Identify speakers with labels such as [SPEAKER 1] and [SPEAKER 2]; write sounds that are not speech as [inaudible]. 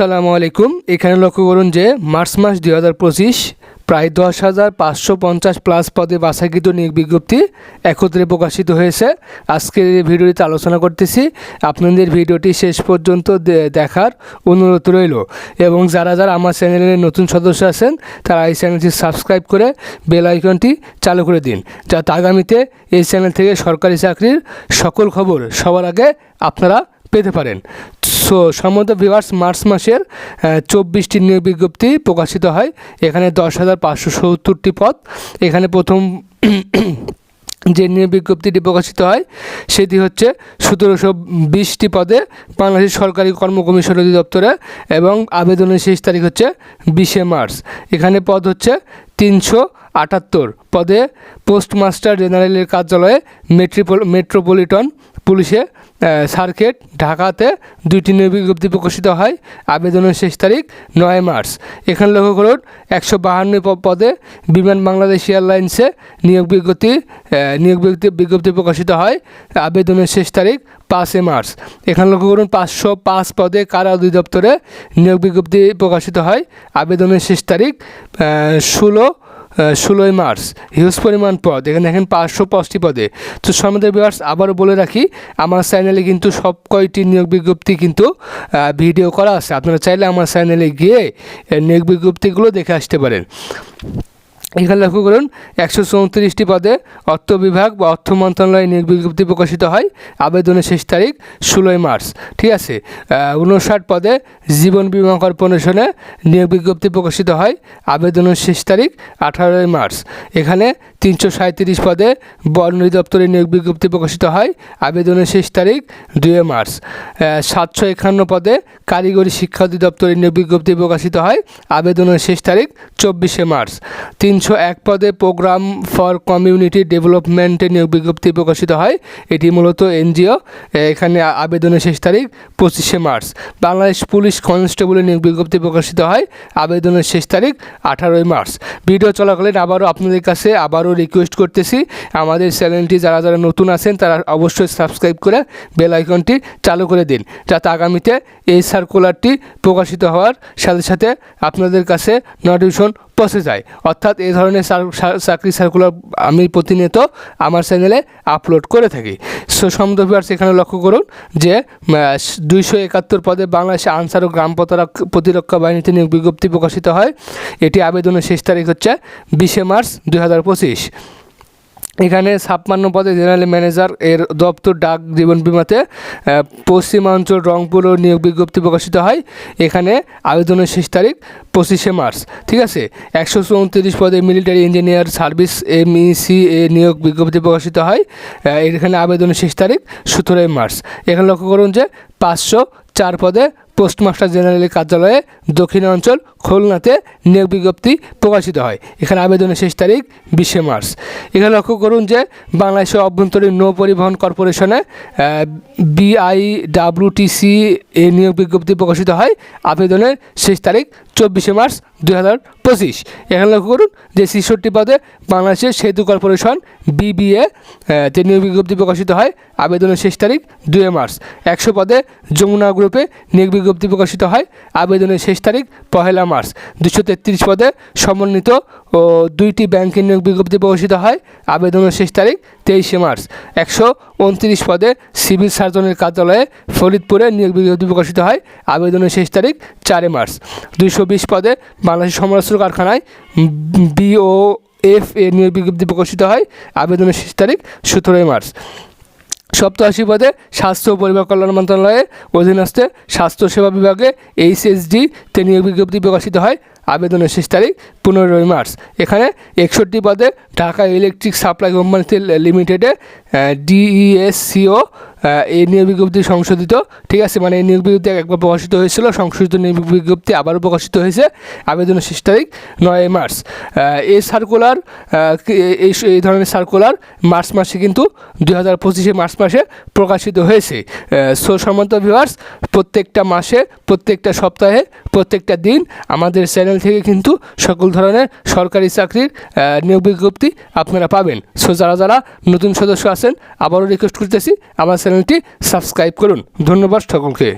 [SPEAKER 1] আসসালামু আলাইকুম। এখানে লক্ষ্য করুন যে মার্চ মাস দুই হাজার পঁচিশ প্রায় দশ হাজার পাঁচশো পঞ্চাশ প্লাস পদে বাছাইকৃত নিয়োগ বিজ্ঞপ্তি একত্রে প্রকাশিত হয়েছে। আজকের এই ভিডিওটিতে আলোচনা করতেছি। আপনাদের ভিডিওটি শেষ পর্যন্ত দেখার অনুরোধ রইল। এবং যারা যারা আমার চ্যানেলের নতুন সদস্য আছেন, তারা এই চ্যানেলটি সাবস্ক্রাইব করে বেল আইকনটি চালু করে দিন। যাতে আগামীতে এই চ্যানেল থেকে সরকারি চাকরির সকল খবর সবার আগে আপনারা পেতে পারেন। সো সম্মত ভিভার্স মার্চ মাসের চব্বিশটি নিয়োগ বিজ্ঞপ্তি প্রকাশিত হয়। এখানে দশ হাজার পাঁচশো সত্তরটি পদ। এখানে প্রথম [clears throat] যে নিয়োগ বিজ্ঞপ্তিটি প্রকাশিত হয়, সেটি হচ্ছে সতেরোশো বিশটি পদে বাংলাদেশ সরকারি কর্ম কমিশন অধিদপ্তরে এবং আবেদনের শেষ তারিখ হচ্ছে বিশে মার্চ। এখানে পদ হচ্ছে তিনশো আটাত্তর। পদে পোস্টমাস্টার জেনারেলের কার্যালয়ে মেট্রিপল, মেট্রোপলিটন পুলিশে সার্কিট ঢাকাতে দুইটি নিয়োগ বিজ্ঞপ্তি প্রকাশিত হয়। আবেদনের শেষ তারিখ নয় মার্চ। এখানে লক্ষ্য করুন, একশো বাহান্ন পদে বিমান বাংলাদেশ এয়ারলাইন্সে নিয়োগ বিজ্ঞপ্তি নিয়োগ বিজ্ঞপ্তি বিজ্ঞপ্তি প্রকাশিত হয়। আবেদনের শেষ তারিখ পাঁচই মার্চ। এখানে লক্ষ্য করুন, পাঁচশো পাঁচ পদে কারা অধিদপ্তরে নিয়োগ বিজ্ঞপ্তি প্রকাশিত হয়। আবেদনের শেষ তারিখ ষোলো ষোলোই মার্চ, হিউজ পরিমাণ পদ, এখানে দেখেন পাঁচশো পাঁচটি পদে। তো সমাদের বিভার্স আবারও বলে রাখি, আমার চ্যানেলে কিন্তু সব কয়টি নিয়োগ বিজ্ঞপ্তি কিন্তু ভিডিও করা আছে। আপনারা চাইলে আমার চ্যানেলে গিয়ে নিয়োগ বিজ্ঞপ্তিগুলো দেখে আসতে পারেন। এখানে লক্ষ্য করুন, একশো চৌত্রিশটি পদে অর্থ বিভাগ বা অর্থ মন্ত্রণালয়ে নিয়োগ বিজ্ঞপ্তি প্রকাশিত হয় আবেদনের শেষ তারিখ ষোলোই মার্চ। ঠিক আছে? উনষাট পদে জীবন বীমা কর্পোরেশনে নিয়োগ বিজ্ঞপ্তি প্রকাশিত হয় আবেদনের শেষ তারিখ আঠারোই মার্চ। এখানে তিনশো সাঁত্রিশ পদে বন অধিদপ্তরে নিয়োগ বিজ্ঞপ্তি প্রকাশিত হয় আবেদনের শেষ তারিখ দুই মার্চ। সাতশো একান্ন পদে কারিগরি শিক্ষা অধিদপ্তরে নিয়োগ বিজ্ঞপ্তি প্রকাশিত হয় আবেদনের শেষ তারিখ চব্বিশে মার্চ। তিনশো এক পদে প্রোগ্রাম ফর কমিউনিটি ডেভেলপমেন্টে নিয়োগ বিজ্ঞপ্তি প্রকাশিত হয়। এটি মূলত এনজিও এখানে আবেদনের শেষ তারিখ পঁচিশে মার্চ। বাংলাদেশ পুলিশ কনস্টেবলের নিয়োগ বিজ্ঞপ্তি প্রকাশিত হয় আবেদনের শেষ তারিখ আঠারোই মার্চ। ভিডিও চলাকালীন আবারও আপনাদের কাছে আবারও রিকোয়েস্ট করতেছি। আমাদের চ্যানেলটি যারা যারা নতুন আছেন, তারা অবশ্যই সাবস্ক্রাইব করে বেল আইকনটি চালু করে দিন। যাতে আগামীতে এই সার্কুলারটি প্রকাশিত হওয়ার সাথে সাথে আপনাদের কাছে নোটিফিকেশন পৌঁছে যায়। অর্থাৎ এই ধরনের চাকরি সার্কুলার আমি প্রতিনিয়ত আমার চ্যানেলে আপলোড করে থাকি। সো সমদভিয়ার্স এখানে লক্ষ্য করুন যে দুইশো একাত্তর পদে বাংলাদেশে আনসার ও গ্রাম প্রতারক- প্রতিরক্ষা বাহিনীতে নিয়োগ বিজ্ঞপ্তি প্রকাশিত হয়। এটি আবেদনের শেষ তারিখ হচ্ছে বিশে মার্চ দুই হাজার পঁচিশ। এখানে ছাপ্পান্ন পদে জেনারেল ম্যানেজার এর দপ্তর ডাক জীবন বিমাতে পশ্চিমাঞ্চল রংপুর ও নিয়োগ বিজ্ঞপ্তি প্রকাশিত হয়। এখানে আবেদনের শেষ তারিখ পঁচিশে মার্চ। ঠিক আছে? একশো চৌত্রিশ পদে মিলিটারি ইঞ্জিনিয়ার সার্ভিস এমইসি এ নিয়োগ বিজ্ঞপ্তি প্রকাশিত হয়। এখানে আবেদনের শেষ তারিখ সতেরোই মার্চ। এখানে লক্ষ্য করুন যে পাঁচশো চার পদে পোস্টমাস্টার জেনারেলের কার্যালয়ে দক্ষিণাঞ্চল খুলনাতে নিয়োগ বিজ্ঞপ্তি প্রকাশিত হয়। এখানে আবেদনের শেষ তারিখ বিশে মার্চ। এখানে লক্ষ্য করুন যে বাংলাদেশের অভ্যন্তরীণ নৌ পরিবহন কর্পোরেশনে বিআইডাব্লিউটিসি এ নিয়োগ বিজ্ঞপ্তি প্রকাশিত হয়। আবেদনের শেষ তারিখ চব্বিশে মার্চ দুই হাজার পঁচিশ। এখানে লক্ষ্য করুন যে ছেষট্টি পদে বাংলাদেশের সেতু কর্পোরেশন বিবিএ তে নিয়োগ বিজ্ঞপ্তি প্রকাশিত হয়। আবেদনের শেষ তারিখ দুই মার্চ। একশো পদে যমুনা গ্রুপে নিয়োগ বিজ্ঞপ্তি প্রকাশিত হয়। আবেদনের শেষ তারিখ, পহেলা মার্চ। দুশো তেত্রিশ পদে সমন্বিত ও দুইটি ব্যাংকের নিয়োগ বিজ্ঞপ্তি প্রকাশিত হয়। আবেদনের শেষ তারিখ, তেইশে মার্চ। একশো উনত্রিশ পদে সিভিল সার্জনের কার্যালয়ে ফরিদপুরে নিয়োগ বিজ্ঞপ্তি প্রকাশিত হয়। আবেদনের শেষ তারিখ, চারে মার্চ। দুইশো বিশ পদে বাংলাদেশ সমরাস্ত্র কারখানায় বিও এফ এ নিয়োগ বিজ্ঞপ্তি প্রকাশিত হয়। আবেদনের শেষ তারিখ, সতেরোই মার্চ। সপ্তাশি পদে স্বাস্থ্য ও পরিবার কল্যাণ মন্ত্রণালয়ের অধীনস্থে স্বাস্থ্যসেবা বিভাগে এইচএসডি তে নিয়োগ বিজ্ঞপ্তি প্রকাশিত হয়। আবেদনের শেষ তারিখ পনেরোই মার্চ। এখানে একষট্টি পদে ঢাকা ইলেকট্রিক সাপ্লাই কোম্পানি লিমিটেডে ডিইএসসিও এই নিয়োগ বিজ্ঞপ্তি সংশোধিত, ঠিক আছে? মানে এই নিয়োগ বিজ্ঞপ্তি একবার প্রকাশিত হয়েছিল, সংশোধিত নিয়োগ বিজ্ঞপ্তি আবারও প্রকাশিত হয়েছে আবেদনের শেষ তারিখ, নয় মার্চ। এই সার্কুলার এই এই ধরনের সার্কুলার মার্চ মাসে কিন্তু দুই হাজার পঁচিশে মার্চ মাসে প্রকাশিত হয়েছে। সো সম্মত ভিউয়ার্স প্রত্যেকটা মাসে, প্রত্যেকটা সপ্তাহে, প্রত্যেকটা দিন আমাদের চ্যানেল থেকে কিন্তু সকল ধরনের সরকারি চাকরির নিয়োগ বিজ্ঞপ্তি আপনারা পাবেন। সো যারা যারা নতুন সদস্য আছেন, আবারও রিকোয়েস্ট করতেছি, আমার চ্যানেলটি সাবস্ক্রাইব করুন। ধন্যবাদ সকলকে।